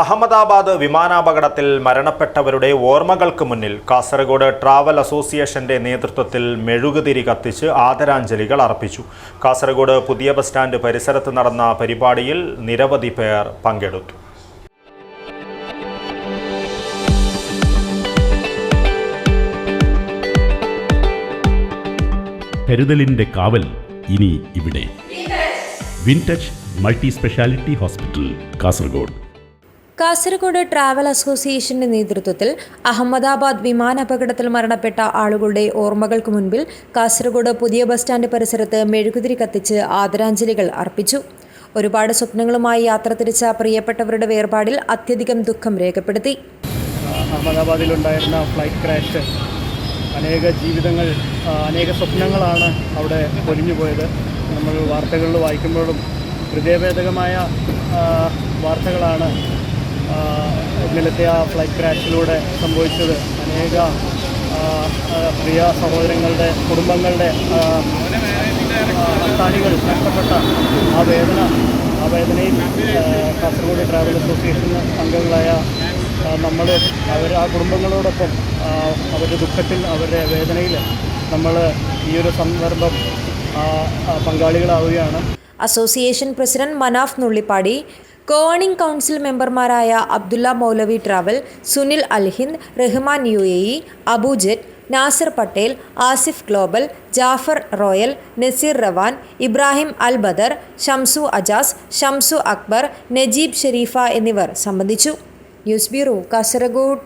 അഹമ്മദാബാദ് വിമാനാപകടത്തിൽ മരണപ്പെട്ടവരുടെ ഓർമ്മകൾക്ക് മുന്നിൽ കാസർഗോഡ് ട്രാവൽ അസോസിയേഷന്റെ നേതൃത്വത്തിൽ മെഴുകുതിരി കത്തിച്ച് ആദരാഞ്ജലികൾ അർപ്പിച്ചു. കാസർഗോഡ് പുതിയ ബസ് സ്റ്റാൻഡ് പരിസരത്ത് നടന്ന പരിപാടിയിൽ നിരവധി പേർ പങ്കെടുത്തു. കരുതലിന്റെ കാവൽ ഇനി ഇവിടെ. Wintouch multi speciality hospital Kasaragod. Kasaragod travel അസോസിയേഷന്റെ നേതൃത്വത്തിൽ അഹമ്മദാബാദ് വിമാനാപകടത്തിൽ മരണപ്പെട്ട ആളുകളുടെ ഓർമ്മകൾക്ക് മുൻപിൽ കാസർഗോഡ് പുതിയ ബസ് സ്റ്റാൻഡ് പരിസരത്ത് മെഴുകുതിരി കത്തിച്ച് ആദരാഞ്ജലികൾ അർപ്പിച്ചു. ഒരുപാട് സ്വപ്നങ്ങളുമായി യാത്ര തിരിച്ച പ്രിയപ്പെട്ടവരുടെ വേർപാടിൽ അത്യധികം ദുഃഖം രേഖപ്പെടുത്തി. അഹമ്മദാബാദിലുണ്ടായിരുന്ന ഫ്ലൈറ്റ് ക്രാഷ് അനേക ജീവിതങ്ങൾ അനേക സ്വപ്നങ്ങളാണ് അവിടെ പൊലിഞ്ഞുപോയത്. നമ്മൾ വാർത്തകളിൽ വായിക്കുമ്പോഴും ഹൃദയഭേദകമായ വാർത്തകളാണ് ഇന്നലത്തെ ആ ഫ്ലൈറ്റ് ക്രാഷിലൂടെ സംഭവിച്ചത് അനേക പ്രിയ സഹോദരങ്ങളുടെ കുടുംബങ്ങളുടെ അത്താണികൾ നഷ്ടപ്പെട്ട ആ വേദന ആ വേദനയിൽ കാസർഗോഡ് ട്രാവൽ അസോസിയേഷൻ അംഗങ്ങളായ നമ്മൾ അവർ ആ കുടുംബങ്ങളോടൊപ്പം അവരുടെ ദുഃഖത്തിൽ അവരുടെ വേദനയിൽ നമ്മൾ ഈ ഒരു സന്ദർഭം പങ്കാളികളാവുകയാണ്. അസോസിയേഷൻ പ്രസിഡന്റ് മനാഫ് നുള്ളിപ്പാടി കോണിംഗ് കൗൺസിൽ മെമ്പർമാരായ Abdulla Moulavi travel Sunil Alhind Rahman U A E അബുജറ്റ് Nasir Patel Asif global Jafar royal Naseer Rawan Ibrahim Al Badar Shamsu Ajas Shamsu Akbar Najeeb Shareefa എന്നിവർ സംബന്ധിച്ചു. News bureau Kasaragod.